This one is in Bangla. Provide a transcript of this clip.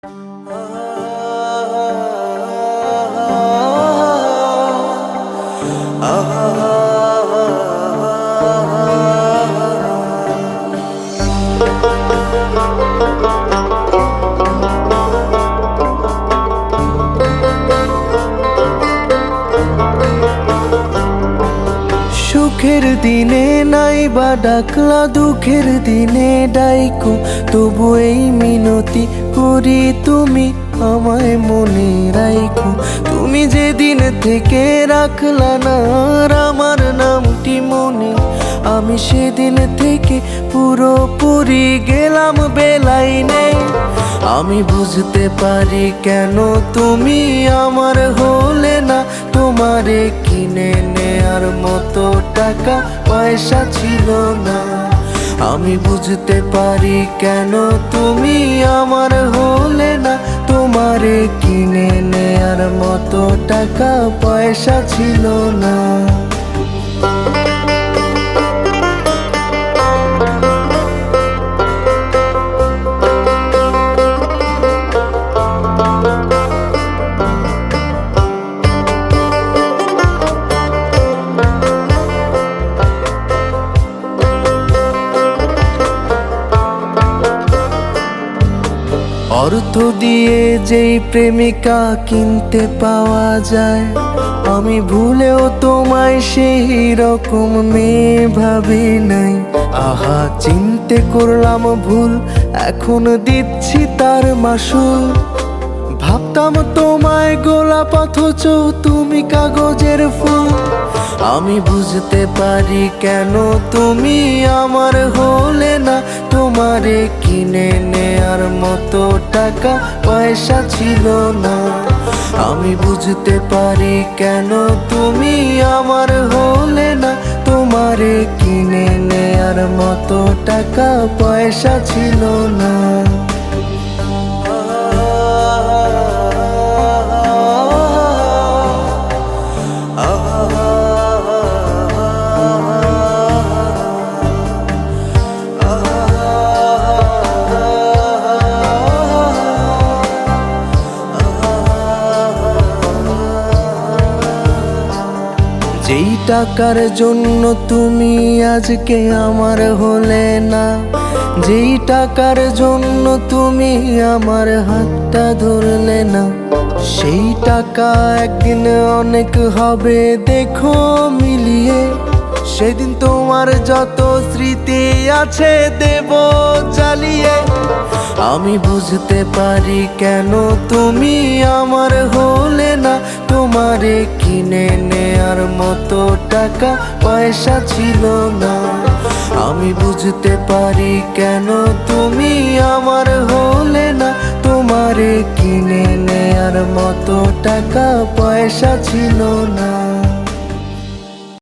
Oh সুখের দিনে নাই বা ডাকলা, দুঃখের দিনে ডাইকো। তবু এই মিনতি করি তুমি আমায় মনে রাইখো। তুমি যেদিন থেকে রাখলা না আমার নামটি মনে, আমি সেদিন থেকে পুরোপুরি গেলাম বেলাই নেই। আমি বুঝতে পারি কেন তুমি আমার হলে না, তোমারে কিনে নেয়ার মতো টাকা পয়সা ছিল না। আমি বুঝতে পারি কেন তুমি আমার হলে না। তোমারে কিনে নেয়ার মতো টাকা পয়সা ছিল না। অর্থ দিয়ে যেই প্রেমিকা কিনতে পাওয়া যায়, আমি ভুলেও তোমায় সেই রকম মেয়ে ভাবি নাই। আহা, চিনতে করলাম ভুল, এখন দিচ্ছি তার মাসুল। ভাবতাম তোমায় অথচ তুমি কাগজের ফুল। আমি বুঝতে পারি কেন তুমি আমার হলে না। তোমারে কিনে নেয়ার মতো টাকা, পয়সা ছিল না। আমি বুঝতে পারি কেন তুমি আমার হলে না। তোমারে কিনে নেয়ার মতো টাকা, পয়সা ছিল না। টাকার জন্য তুমি আজকে আমার হলে না। যেই টাকার জন্য তুমি আমার হাতটা ধরলে না, সেই টাকা একদিন অনেক হবে, দেখো মিলিয়ে। সেদিন তোমার যত স্মৃতি আছে, দেব চালিয়ে আমি বুঝতে পারি কেন তুমি আমার হলে না, তোমারে কিনে নেয়ার মতো টাকা, পয়সা ছিল না। আমি বুঝতে পারি কেন তুমি আমার হলে না। তোমারে কিনে নেয়ার মতো টাকা, পয়সা ছিল না।